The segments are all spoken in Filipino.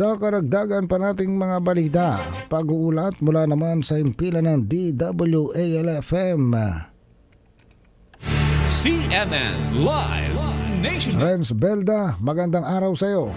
Sa karagdagan pa nating mga balita, pag-uulat mula naman sa impila ng DWALFM. CNN Live Nation. Renz Belda, magandang araw sa iyo.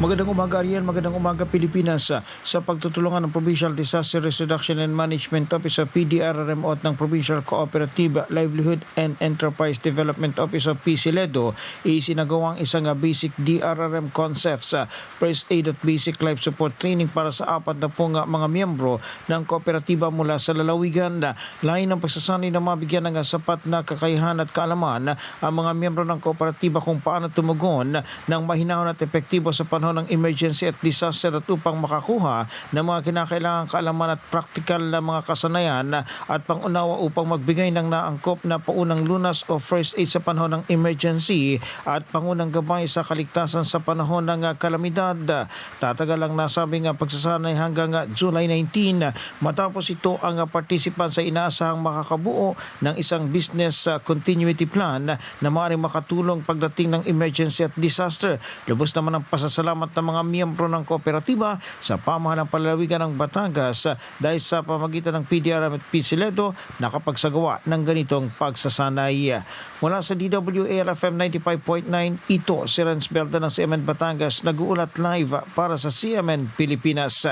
Magandang umaga Ariel, magandang umaga Pilipinas. Sa, pagtutulungan ng Provincial Disaster Risk Reduction and Management Office o PDRRM at ng Provincial Cooperative Livelihood and Enterprise Development Office o PCLEDO isinagawang isang uh, basic DRRM concepts First Aid at Basic Life Support Training para sa apat na pong uh, mga miyembro ng kooperatiba mula sa lalawigan. Lain ng pagsasanay na mabigyan ng uh, sapat na kakayahan at kaalaman ang mga miyembro ng kooperatiba kung paano tumugon ng mahinahon at epektibo sa panahon ng emergency at disaster at upang makakuha ng mga kinakailangang kaalaman at praktikal na mga kasanayan na- at pangunawa upang magbigay ng naangkop na paunang lunas o first aid sa panahon ng emergency at pangunang gabay sa kaligtasan sa panahon ng kalamidad. Tatagal ang nasabing pagsasanay hanggang July 19 matapos ito ang participant sa inaasahang makakabuo ng isang business continuity plan na maaaring makatulong pagdating ng emergency at disaster. Lubos naman ang pasasalamat ng mga miyembro ng kooperatiba sa pamahalang palalawigan ng Batangas ah, dahil sa pamagitan ng PDRM at PCLEDO nakapagsagawa ng ganitong pagsasanay. Mula sa DWALFM 95.9, ito si Renz Belta ng CMN Batangas nag-uulat live para sa CMN Pilipinas.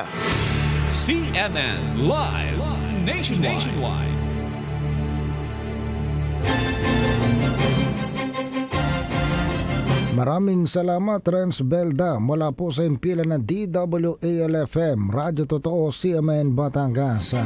CNN Live Nation. Nationwide. Maraming salamat Renz Belda mula po sa impila ng DWALFM, Radyo Totoo, CMN Batangas.